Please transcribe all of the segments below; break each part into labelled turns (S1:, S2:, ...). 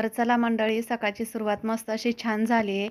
S1: तर चला मंडळी सकाळची सुरुवात मस्त अशी छान झाली आहे.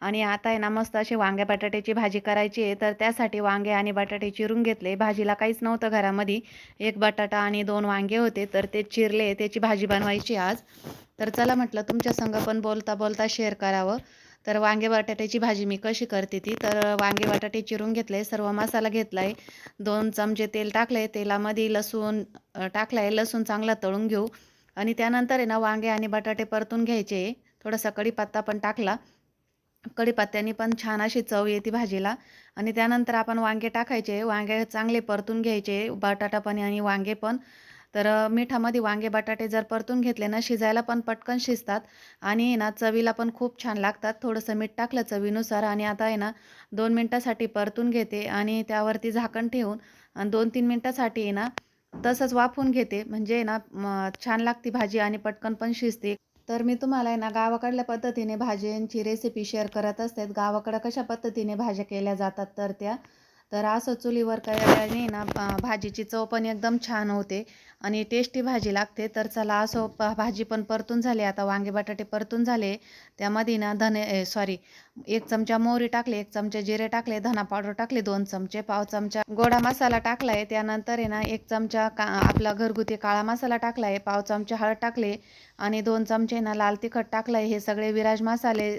S1: आणि आता आहे ना मस्त अशी वांग्या बटाट्याची भाजी करायची आहे. तर त्यासाठी वांगे आणि बटाटे चिरून घेतले. भाजीला काहीच नव्हतं घरामध्ये. एक बटाटा आणि दोन वांगे होते. तर ते चिरले. त्याची भाजी बनवायची आज. तर चला म्हटलं तुमच्या संग पण बोलता बोलता शेअर करावं. तर वांगे बटाट्याची भाजी मी कशी करते ती? तर वांगे बटाटे चिरून घेतले. सर्व मसाला घेतला आहे दोन चमचे तेल टाकले तेलामध्ये लसूण टाकलं टाकला आहे लसूण चांगला तळून घेऊ. आणि त्यानंतर आहे ना वांगे आणि बटाटे परतून घ्यायचे. थोडासा कढीपत्ता पण टाकला. कढीपत्त्याने पण छान अशी चव येते भाजीला. आणि त्यानंतर आपण वांगे टाकायचे. वांगे चांगले परतून घ्यायचे. बटाटा पण आणि वांगे पण. तर मिठामध्ये वांगे बटाटे जर परतून घेतले ना शिजायला पण पटकन शिजतात. आणि ना चवीला पण खूप छान लागतात. थोडंसं मीठ टाकलं चवीनुसार. आणि आता आहे ना दोन मिनटासाठी परतून घेते. आणि त्यावरती झाकण ठेवून आणि दोन तीन मिनटासाठी आहे ना तसंच वाफवून घेते. म्हणजे ना छान लागते भाजी आणि पटकन पण शिजते. तर मी तुम्हाला आहे ना गावाकडल्या पद्धतीने भाज्यांची रेसिपी शेअर करत असते. गावाकडं कशा पद्धतीने भाज्या केल्या जातात तर त्या तर असं चुलीवर केल्याने ना भाजीची चव पण एकदम छान होते आणि टेस्टी भाजी लागते. तर चला असं भाजी पण परतून झाली. आता वांगे बटाटे परतून झाले. त्यामध्ये ना धने सॉरी एक चमचा मोहरी टाकले एक चमचा जिरे टाकले धना पावडर टाकले दोन चमचे पाव चमचा गोडा मसाला टाकला आहे त्यानंतर आहे ना एक चमचा का आपला घरगुती काळा मसाला टाकला आहे पाव चमचा हळद टाकले आणि दोन चमचे ना लाल तिखट टाकलं आहे हे सगळे विराज मसाले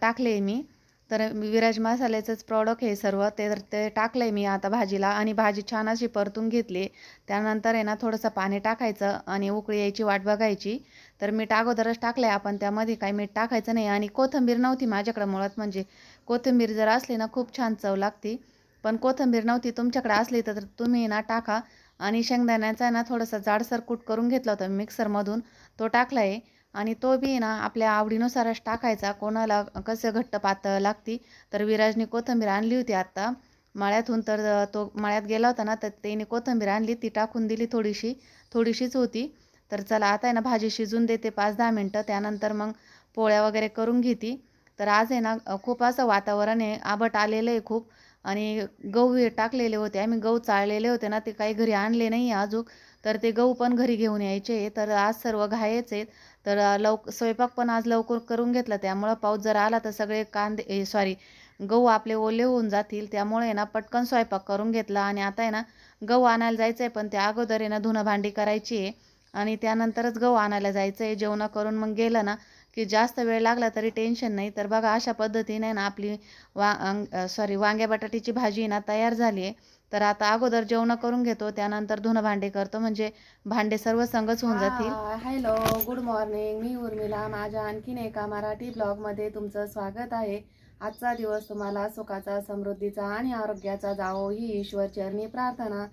S1: टाकले मी. तर विराज मसाल्याचंच प्रॉडक्ट हे सर्व ते ते टाकलं आहे मी आता भाजीला आणि भाजी छान अशी परतून घेतली. त्यानंतर आहे ना थोडंसं पाणी टाकायचं आणि उकळी यायची वाट बघायची. तर मीठ अगोदरच टाकलं आहे आपण त्यामध्ये काही मीठ टाकायचं नाही. आणि कोथिंबीर नव्हती माझ्याकडं मुळात म्हणजे कोथिंबीर जर असली ना खूप छान चव लागते. पण कोथिंबीर नव्हती तुमच्याकडे असली तर तुम्ही ना टाका. आणि शेंगदाण्याचा ना थोडासा जाडसर कूट करून घेतला होता मिक्सरमधून तो टाकला आहे आणि तो बी ना आपल्या आवडीनुसारच टाकायचा. कोणाला कसं घट्ट पातळ लागती तर विराजने कोथिंबीर आणली होती आत्ता. मळ्यातून तर तो मळ्यात गेला होता ना तर त्याने कोथिंबीर आणली. ती टाकून दिली थोडीशी थोडीशीच होती. तर चला आता आहे ना भाजी शिजून देते पाच दहा मिनटं. त्यानंतर मग पोळ्या वगैरे करून घेते. तर आज आहे ना खूप असं वातावरण आहे. आबट आलेलं आहे खूप. आणि गहू हे टाकलेले होते. आम्ही गहू चाळलेले होते ना ते काही घरी आणले नाही अजून. तर ते गहू पण घरी घेऊन यायचे. तर आज सर्व घायच आहेत. तर लवक स्वयंपाक पण आज लवकर करून घेतला. त्यामुळं पाऊस जर आला तर सगळे कांदे सॉरी गहू आपले ओले होऊन जातील. त्यामुळे ना पटकन स्वयंपाक करून घेतला. आणि आता आहे ना गहू आणायला जायचं आहे पण त्या अगोदर आहे ना धुणं भांडी करायची आहे. आणि त्यानंतरच गहू आणायला जायचं आहे जेवणं करून मग गेलं ना की जास्त वेळ लागला तरी टेन्शन नाही. तर बघा अशा पद्धतीने ना आपली वा सॉरी वांग्या बटाट्याची भाजी ना तयार झाली आहे. तर आता अगोदर जेवणं करून घेतो त्यानंतर धुणं भांडे करतो. म्हणजे भांडे सर्व संगच होऊन जातील. हॅलो गुड मॉर्निंग मी उर्मिला. माझ्या आणखीन एका मराठी ब्लॉगमध्ये तुमचं स्वागत आहे. आजचा दिवस तुम्हाला सुखाचा समृद्धीचा आणि आरोग्याचा जावो ही ईश्वर चरणी प्रार्थना.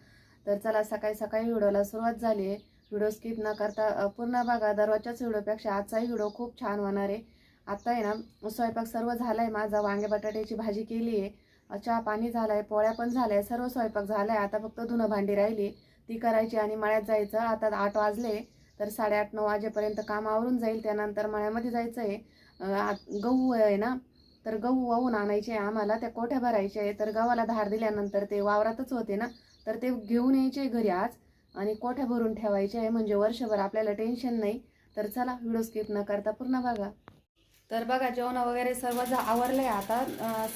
S1: तर चला सकाळी सकाळी व्हिडिओला सुरुवात झाली आहे. व्हिडिओ स्किप न करता पूर्ण बघा. दररोजच्याच व्हिडिओपेक्षा आजचाही व्हिडिओ खूप छान होणार आहे. आता आहे ना स्वयंपाक सर्व झाला आहे माझा. वांगे बटाट्याची भाजी केली आहे. चहा पाणी झालं आहे पोळ्या पण झाल्या आहे सर्व स्वयंपाक झाला आहे आता फक्त धुणं भांडी राहिली. ती करायची आणि मळ्यात जायचं. आता आठ वाजले तर साडेआठ नऊ वाजेपर्यंत काम आवरून जाईल. त्यानंतर मळ्यामध्ये जायचं आहे आत- गहू आहे ना तर गहू वाहून आणायचे आहे आम्हाला. त्या कोठ्या भरायच्या आहे? तर गव्हाला धार दिल्यानंतर ते वावरातच होते ना. तर ते घेऊन यायचे घरी आज. आणि कोठ्या भरून ठेवायचे आहे म्हणजे वर्षभर आपल्याला टेन्शन नाही. तर चला व्हिडिओ स्किप न करता पूर्ण बघा. तर बघा जेवण वगैरे सर्व झा आवरले आता.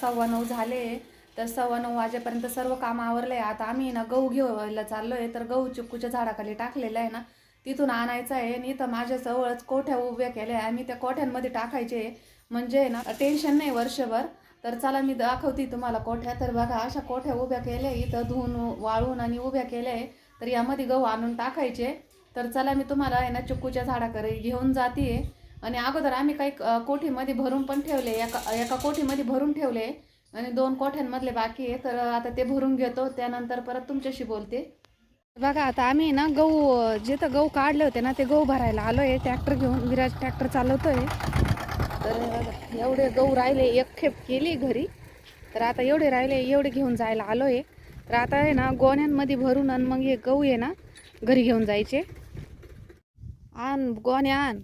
S1: सव्वा नऊ झाले. तर सव्वा नऊ वाजेपर्यंत सर्व काम आहे आता आम्ही ना गहू घेवायला चाललोय. तर गहू चिक्कूच्या झाडाखाली टाकलेलं आहे ना तिथून आणायचं आहे. आणि इथं माझ्या जवळच कोठ्या उभ्या केल्या आहे. आम्ही त्या कोठ्यांमध्ये टाकायचे म्हणजे ना टेन्शन नाही वर्षभर. तर चला मी दाखवते तुम्हाला कोठ्या. तर बघा अशा कोठ्या उभ्या केल्या इथं धुवून वाळून आणि उभ्या केल्या आहे. तर यामध्ये गहू आणून टाकायचे. तर चला मी तुम्हाला आहे ना चिक्कूच्या झाडाकडे घेऊन जाते आणि अगोदर आम्ही काही कोठीमध्ये भरून पण ठेवले. एका एका कोठीमध्ये भरून ठेवले. आणि दोन कोठ्यांमधले बाकी आहे. तर आता ते भरून घेतो. त्यानंतर परत तुमच्याशी बोलते. बघा आता आम्ही ना गहू जिथं गहू काढले होते ना ते गहू भरायला आलो आहे ट्रॅक्टर घेऊन विराज ट्रॅक्टर आहे तर एवढे गहू राहिले एक खेप केली घरी. तर आता एवढे राहिले एवढे घेऊन जायला आलो आहे तर आता आहे ना गोण्यांमध्ये भरून आणि मग हे गहू आहे ना घरी घेऊन जायचे. आण गोण्या आण.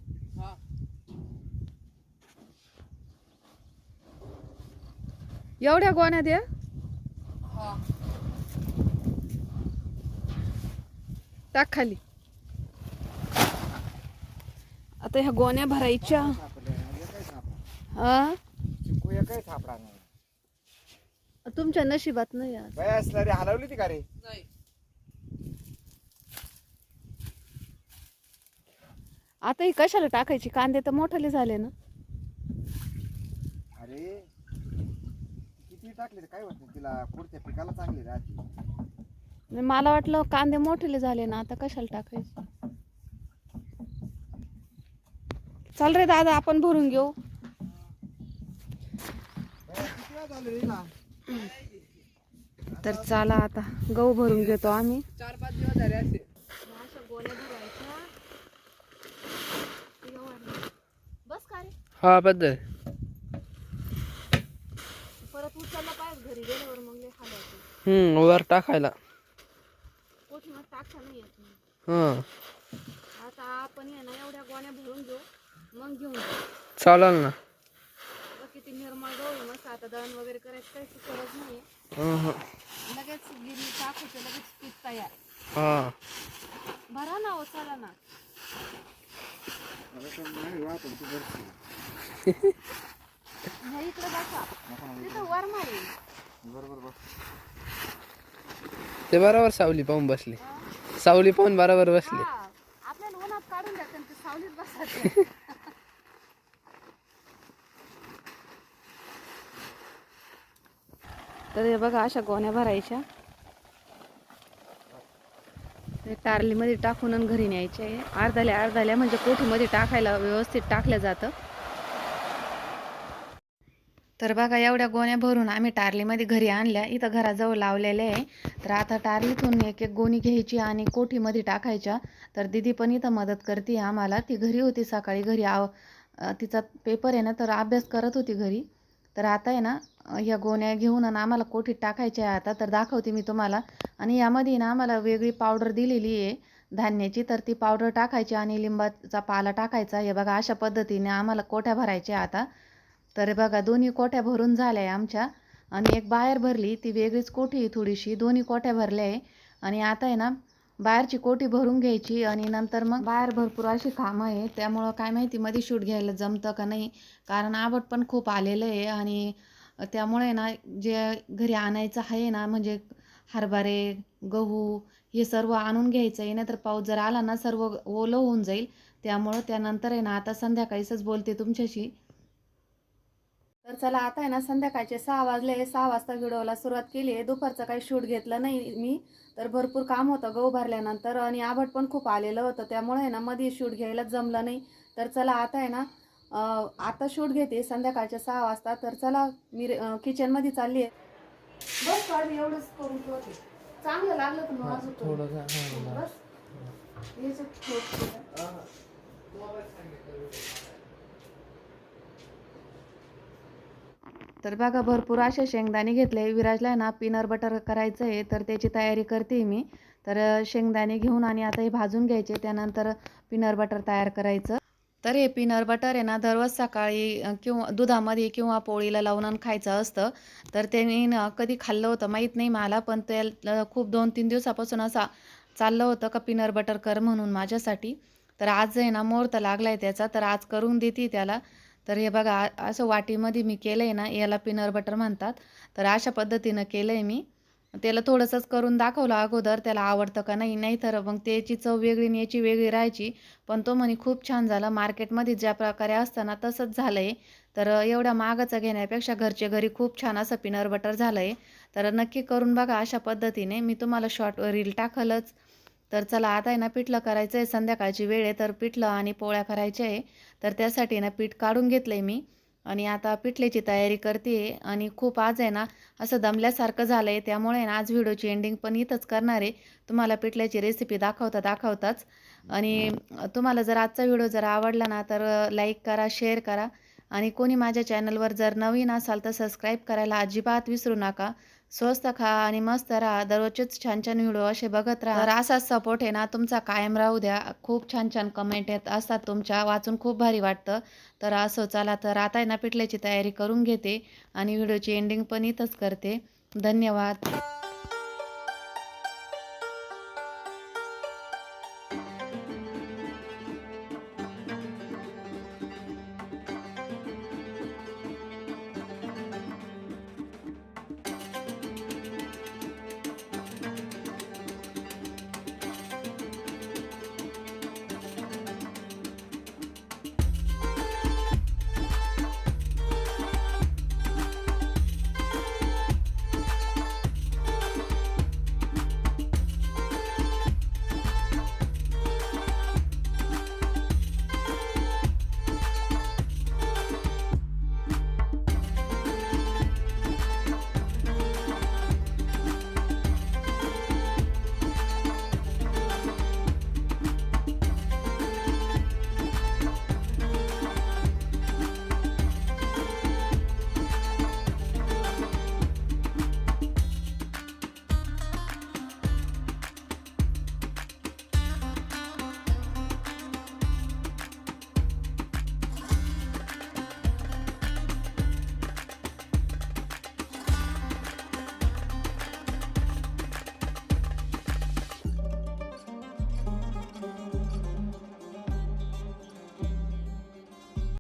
S1: एवढ्या गोण्या द्या टाक खाली. आता ह्या गोण्या भरायच्या. आ? तुमच्या नशिबात नाही आज.
S2: बाय असला रे हलवली ती का रे?
S1: आता ही कशाला टाकायची? कांदे तर मोठाले झाले ना.
S2: अरे किती टाकले तर काय होत नाही तिला? पुढच्या पिकाला चांगली राहते.
S1: नाही, मला वाटलं कांदे मोठेले झाले ना आता कशाला टाकायचे? चल रे दादा आपण भरून घेऊ.
S2: बाया, किती वेळ झाले रे हिला?
S1: तर चला आता गहू भरून घेतो आम्ही.
S3: चार पाच दिवस झाले असते
S1: बस का रे?
S3: हा बद्दल
S1: परत उचलला पाहिजे घरी गेल्यावर मग लय हालायचं
S3: हम्म वर टाकायला.
S1: कोठी मग टाकता नाही येत मग.
S3: हा.
S1: आता आपण आहे ना एवढ्या गोण्या भरून घेऊ मग घेऊन जाऊ.
S3: चालेल ना.
S1: बघ किती निर्मळ गहू आहे मस्त आता दळण वगैरे करायची काही गरज नाही
S3: हं, हं.
S1: लगेच टाकायचं लगेच पीठ तयार.
S3: हा.
S1: भरा ना हो चला ना.
S2: तू भरती.
S1: ह्या इकडे बसा.
S2: नको ना,
S1: तिथं वर मारे.
S2: बरोबर बस.
S3: ते बरोबर सावली पाहून बसली. सावली पाहून बरोबर बसली.
S1: हा आपल्याला उन्हात काढून द्या ते सावलीत बसायचं. तर हे बघा अशा गोण्या भरायच्या. ते टारलीमध्ये टाकून आणि घरी न्यायचे अर्धाल्या अर्धाल्या म्हणजे कोठीमध्ये टाकायला व्यवस्थित टाकलं जातं. तर बघा एवढ्या गोण्या भरून आम्ही टारलीमध्ये घरी आणल्या. इथं घराजवळ लावलेल्या आहे. तर आता टारलीतून एक एक गोणी घ्यायची आणि कोठीमध्ये टाकायच्या. तर दिदी पण इथं मदत करते आम्हाला. ती घरी होती सकाळी. घरी आव तिचा पेपर आहे ना तर अभ्यास करत होती घरी. तर आता आहे ना ह्या गोण्या घेऊन आणि आम्हाला कोठीत टाकायच्या आहे आता तर दाखवते मी तुम्हाला. आणि यामध्ये ना आम्हाला वेगळी पावडर दिलेली आहे धान्याची तर ती पावडर टाकायची आणि लिंबाचा पाला टाकायचा. हे बघा अशा पद्धतीने आम्हाला कोठ्या भरायच्या आता. तर बघा दोन्ही कोठ्या भरून झाल्या आहे आमच्या. आणि एक बाहेर भरली ती वेगळीच कोठी आहे थोडीशी. दोन्ही कोठ्या भरल्या आहे. आणि आता आहे ना बाहेरची कोठी भरून घ्यायची आणि नंतर मग बाहेर भरपूर अशी कामं आहे त्यामुळं काय माहिती मध्ये शूट घ्यायला जमतं का नाही? कारण आवड पण खूप आलेलं आहे. आणि त्यामुळे ना जे घरी आणायचं आहे ना म्हणजे हरभरे गहू हे सर्व आणून घ्यायचं आहे नाहीतर पाऊस जर आला ना सर्व ओलं होऊन जाईल. त्यामुळं त्यानंतर आहे ना आता संध्याकाळीच बोलते तुमच्याशी. तर चला आता आहे ना संध्याकाळचे सहा वाजले. सहा वाजता व्हिडिओला सुरुवात केली आहे. दुपारचं काही शूट घेतलं नाही मी. तर भरपूर काम होतं गहू भरल्यानंतर. आणि आभट पण खूप आलेलं होतं. त्यामुळे आहे ना मध्ये शूट घ्यायला जमलं नाही. तर चला आता आहे ना आता शूट घेते संध्याकाळच्या सहा वाजता. तर चला मी किचनमध्ये चालली आहे बस काढ एवढंच करून ठेवते. चांगलं लागलं तर मग अजून. बस. तर बघा भरपूर असे शेंगदाणे घेतले. विराजला आहे ना पीनर बटर करायचं आहे तर त्याची तयारी करते मी. तर शेंगदाणे घेऊन आणि आता हे भाजून घ्यायचे. त्यानंतर पीनर बटर तयार करायचं. तर हे पीनर बटर आहे ना दररोज सकाळी किंवा दुधामध्ये किंवा पोळीला लावून आणि खायचं असतं. तर ते मी ना कधी खाल्लं होतं माहीत नाही मला पण ते खूप दोन तीन दिवसापासून असा चाललं होतं का पीनर बटर कर म्हणून माझ्यासाठी. तर आज आहे ना मुहूर्त लागला आहे त्याचा तर आज करून देते त्याला. तर हे बघा असं वाटीमध्ये मी केलं आहे ना याला पीनर बटर म्हणतात. तर अशा पद्धतीनं केलं आहे मी. त्याला थोडंसंच करून दाखवलं अगोदर त्याला आवडतं का नाही नाही तर मग त्याची चव वेगळी आणि याची वेगळी राहायची. पण तो म्हणे खूप छान झालं. मार्केटमध्ये ज्या प्रकारे असतं ना तसंच झालं आहे तर एवढ्या मागाचं घेण्यापेक्षा घरचे घरी खूप छान असं पीनर बटर झालं आहे तर नक्की करून बघा अशा पद्धतीने. मी तुम्हाला शॉर्ट रील टाकलच. तर चला आता आहे ना पिठलं करायचं आहे संध्याकाळची वेळ आहे तर पिठलं आणि पोळ्या करायच्या आहे. तर त्यासाठी ना पीठ काढून घेतलं आहे मी. आणि आता पिठल्याची तयारी करते आणि खूप आज आहे ना असं दमल्यासारखं झालं आहे त्यामुळे ना आज व्हिडिओची एंडिंग पण इथंच करणार आहे. तुम्हाला पिठल्याची रेसिपी दाखवता दाखवताच. आणि तुम्हाला जर आजचा व्हिडिओ जर आवडला ना तर लाईक करा शेअर करा. आणि कोणी माझ्या चॅनलवर जर नवीन असाल तर सबस्क्राईब करायला अजिबात विसरू नका. स्वस्त खा आणि मस्त राहा. दररोजचेच छान छान व्हिडिओ असे बघत राहा. तर असाच सपोर्ट आहे ना तुमचा कायम राहू द्या. खूप छान छान कमेंट येत असतात तुमच्या. वाचून खूप भारी वाटतं. तर असं चला तर आता आहे ना पिठल्याची तयारी करून घेते आणि व्हिडिओची एंडिंग पण इथंच करते. धन्यवाद.